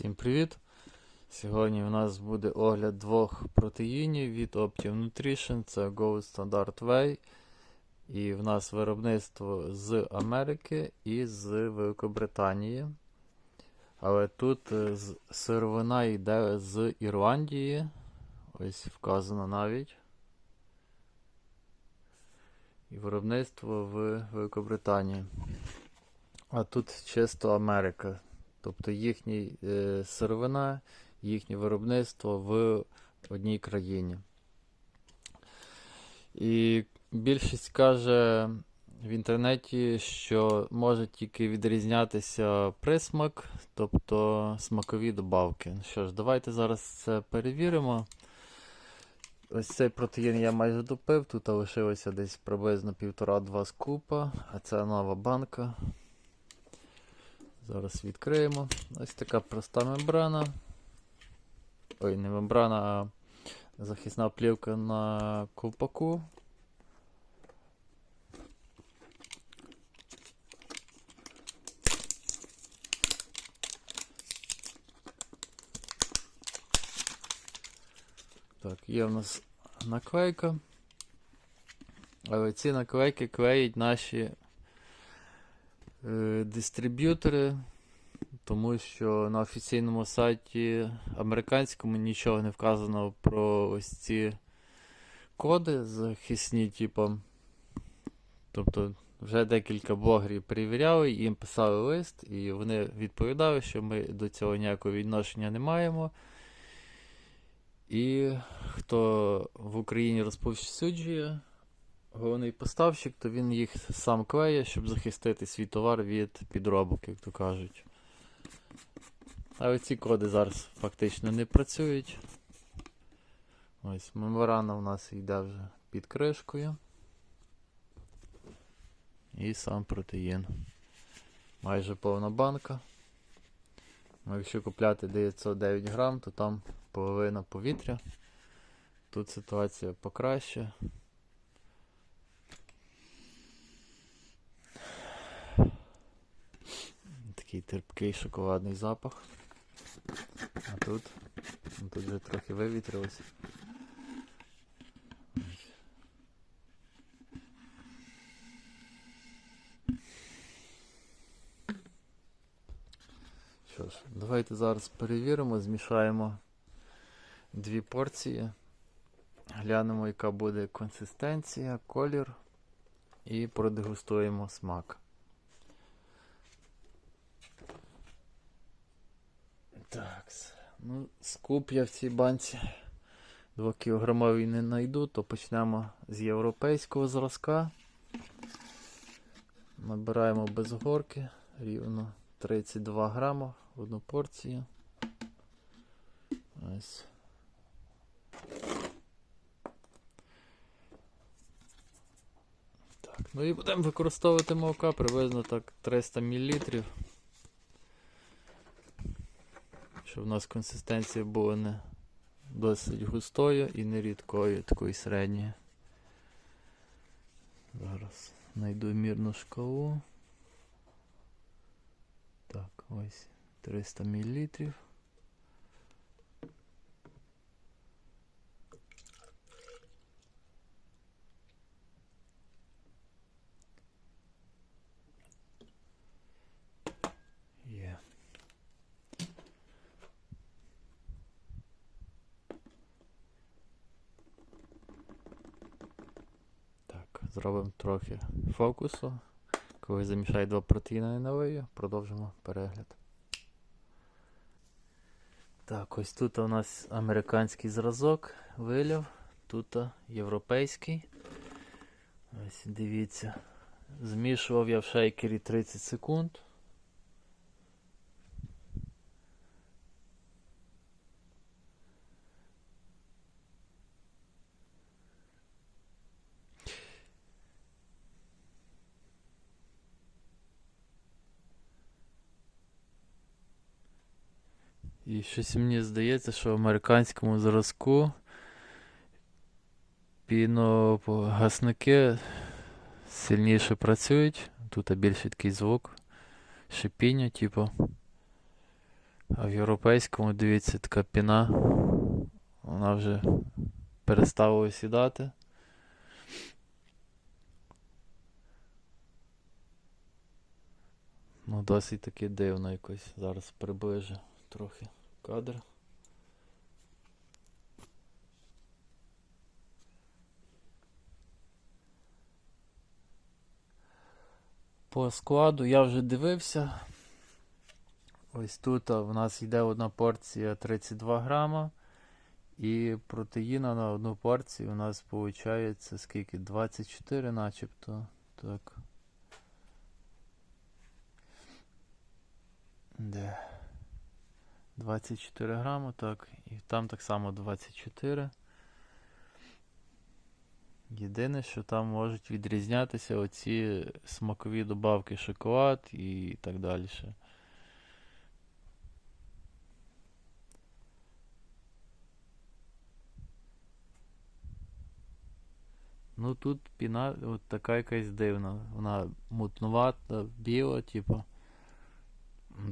Всім привіт! Сьогодні у нас буде огляд двох протеїнів від Optim Nutrition. Це Gold Standard Whey. І в нас виробництво з Америки і з Великобританії. Але тут е, сировина йде з Ірландії. Ось вказано навіть. І виробництво в Великобританії. А тут чисто Америка. Тобто їхній е, сировина, їхнє виробництво в одній країні. І більшість каже в інтернеті, що може тільки відрізнятися присмак, тобто смакові добавки. Ну Що ж, давайте зараз це перевіримо. Ось цей протеїн я майже допив, тут лишилося десь приблизно 1,5-2 скупа, а це нова банка. Зараз відкриємо. Ось така проста мембрана. Ой, не мембрана, а захисна плівка на ковпаку. Так, є в нас наклейка. Але ці наклейки клеять наші дистриб'ютори, тому що на офіційному сайті американському нічого не вказано про ось ці коди захисні, типу. Тобто вже декілька блогерів перевіряли, їм писали лист, і вони відповідали, що ми до цього ніякого відношення не маємо. І хто в Україні розповсюджує головний поставщик, то він їх сам клеє, щоб захистити свій товар від підробок, як то кажуть. Але ці коди зараз фактично не працюють. Ось меморана у нас йде вже під кришкою. І сам протеїн. Майже повна банка. Ну, якщо купляти 909 грам, то там половина повітря. Тут ситуація покраще. Такий терпкий шоколадний запах. А тут, ну, тут вже трохи вивітрилося. Що ж, давайте зараз перевіримо, змішаємо дві порції. Глянемо, яка буде консистенція, колір і продегустуємо смак. Так, ну, скуп я в цій банці 2 кілограмовий не знайду, то почнемо з європейського зразка. Набираємо без горки рівно 32 грама в одну порцію. Ось. Так, ну і будемо використовувати молока приблизно так 300 мл. Щоб у нас консистенція була не досить густою і не рідкою, такою середньою. Зараз знайду мірну шкалу. Так, ось 300 мл. Є. Так, зробимо трохи фокусу. Коли замішаю два протеїни на продовжимо перегляд. Так, ось тут у нас американський зразок виляв, тут європейський. Ось дивіться. Змішував я в шейкері 30 секунд. І щось мені здається, що в американському зразку піногасники сильніше працюють. Тут більше такий звук, шипіння, типу. А в європейському, дивіться, така піна. Вона вже перестала осідати. Ну, досить таки дивно якось. Зараз приближу трохи кадр. По складу я вже дивився. Ось тут в нас йде одна порція 32 грама. І протеїна на одну порцію у нас виходить скільки? 24 начебто. Так. 24 грама, так. І там так само 24. Єдине, що там можуть відрізнятися оці смакові добавки шоколад і так далі. Ну тут піна от така якась дивна. Вона мутнувата, біла, типу.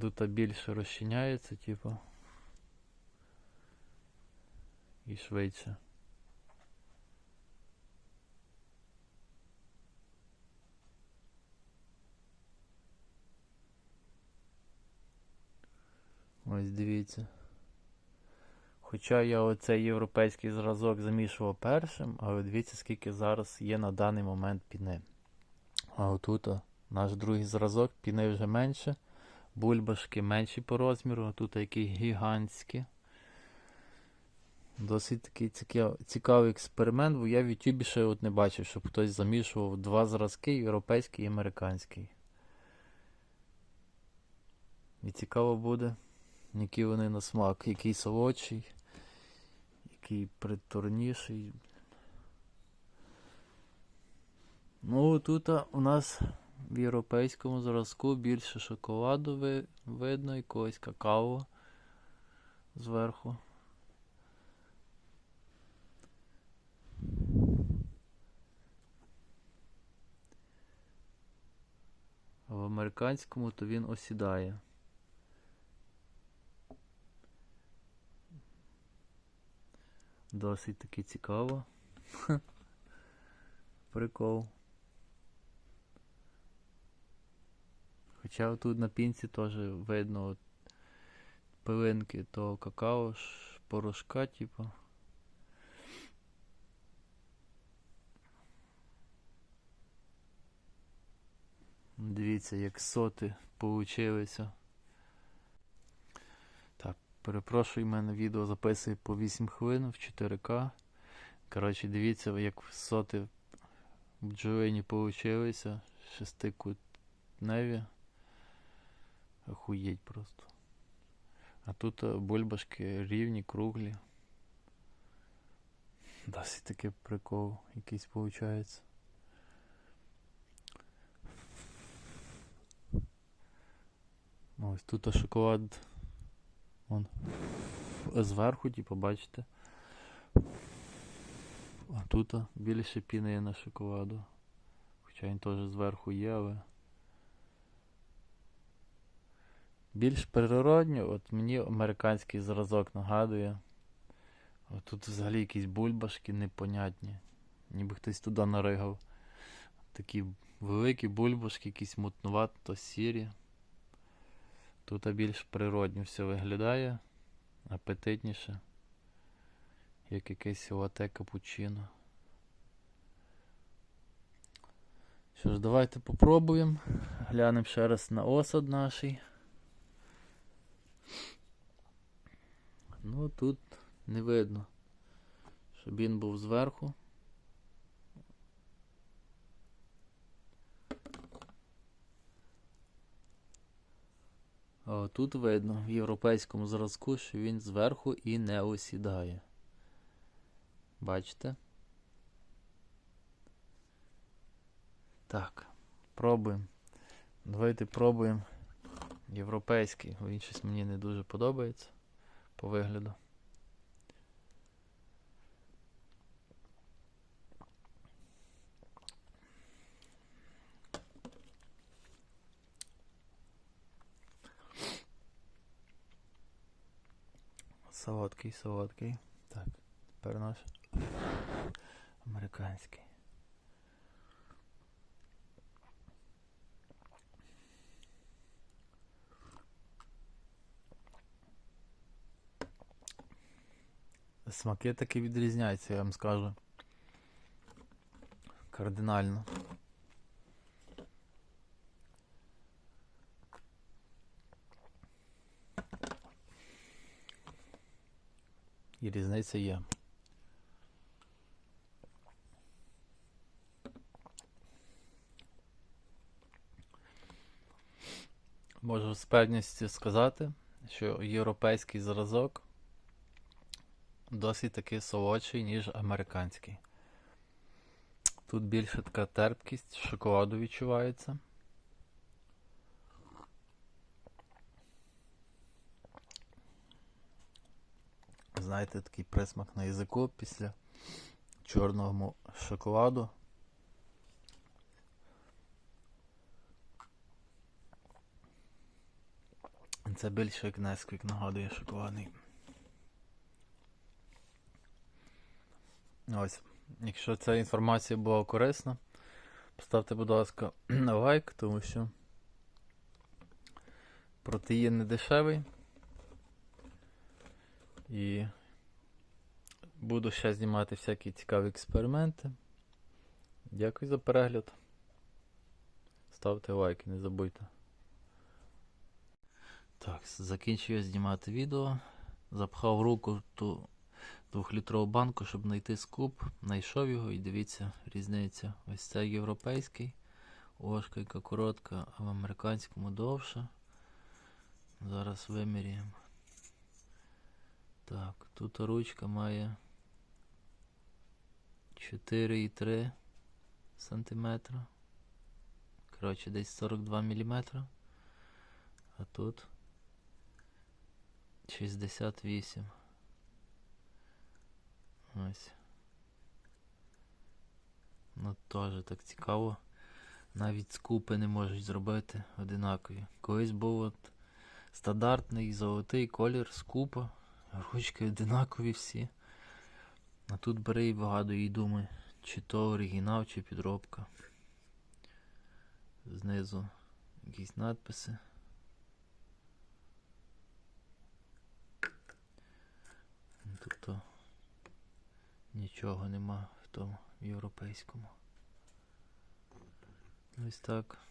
Тут більше розчиняється, типу. І швидше. Ось дивіться. Хоча я оцей європейський зразок замішував першим, але дивіться, скільки зараз є на даний момент піни. А отут а, наш другий зразок, піни вже менше. Бульбашки менші по розміру, а тут які гігантські. Досить такий цікавий експеримент, бо я в Ютубі ще от не бачив, щоб хтось замішував два зразки європейський і американський. І цікаво буде, які вони на смак, який солодший, який приторніший. Ну, тут у нас в європейському зразку більше шоколаду ви, видно, якогось какао зверху. Американському то він осідає. Досить таки цікаво. Прикол. Хоча тут на пінці теж видно пилинки того какао, порошка, типу. Дивіться, як соти получилися. Так, перепрошую, в мене відео записує по 8 хвилин в 4К. Коротше, дивіться, як соти в бджолині получилися. Шестикутневі. Охуєть просто. А тут е, бульбашки рівні, круглі. Досить таки прикол якийсь виходить. Ось тут шоколад. Вон. Зверху, типу, бачите. А тут більше піни на шоколаду. Хоча він теж зверху є, але... Більш природньо, от мені американський зразок нагадує. От тут взагалі якісь бульбашки непонятні. Ніби хтось туди наригав. Такі великі бульбашки, якісь мутнувато сірі. Тут більш природньо все виглядає, апетитніше, як якесь лате капучино. Що ж, давайте попробуємо. Глянемо ще раз на осад наший. Ну тут не видно, щоб він був зверху. Тут видно в європейському зразку, що він зверху і не осідає. Бачите? Так, пробуємо. Давайте пробуємо європейський, він щось мені не дуже подобається по вигляду. Солодкий, солодкий. Так, тепер наш американський. Смаки таки відрізняються, я вам скажу. Кардинально. І різниця є. Можу з певністю сказати, що європейський зразок досить таки солодший, ніж американський. Тут більше така терпкість, шоколаду відчувається. Знаєте, такий присмак на язику після чорного шоколаду. Це більше як Несквік нагадує шоколадний. Ось. Якщо ця інформація була корисна, поставте, будь ласка, лайк, тому що протеїн не дешевий. І буду ще знімати всякі цікаві експерименти. Дякую за перегляд. Ставте лайки, не забудьте. Так, закінчую знімати відео. Запхав руку в ту двохлітрову банку, щоб знайти скуп. Знайшов його і дивіться, різниця. Ось це європейський. Ложка яка коротка, а в американському довша. Зараз виміряємо. Так, тут ручка має 4,3 см. Коротше, десь 42 мм. А тут 68. Ось. Ну теж так цікаво. Навіть скупи не можуть зробити одинакові. Колись був от стандартний золотий колір скупа. Ручки одинакові всі. А тут бери і вигадує і думає, чи то оригінал, чи підробка. Знизу якісь надписи. Тобто нічого нема в тому європейському. Ось так.